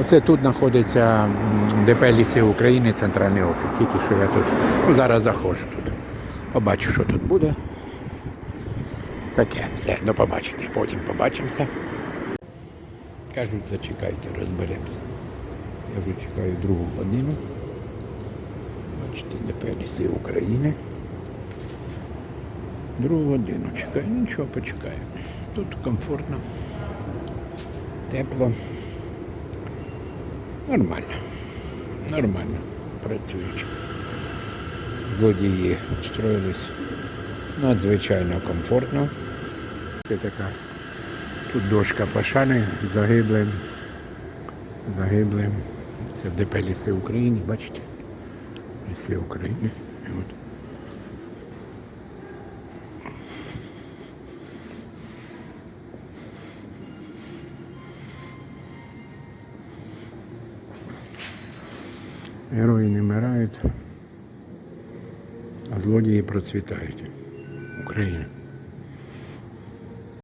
Оце тут знаходиться ДП Ліси України, центральний офіс. Тільки що я тут. Ну, зараз заходжу тут. Побачу, що тут буде. Таке, все, до побачення. Потім побачимося. Кажуть, зачекайте, розберемося. Я вже чекаю другу годину. Бачите, ДП Ліси України. Другу годину чекаю. Нічого, почекаю. Тут комфортно, тепло. Нормально. Нормально. Працюють. Злодії строїлись надзвичайно комфортно. Це така тут дошка пошани загиблим. Загиблим. Це ДП Ліси України, бачите? Ліси України. От. Герої не вмирають, а злодії процвітають. Україна.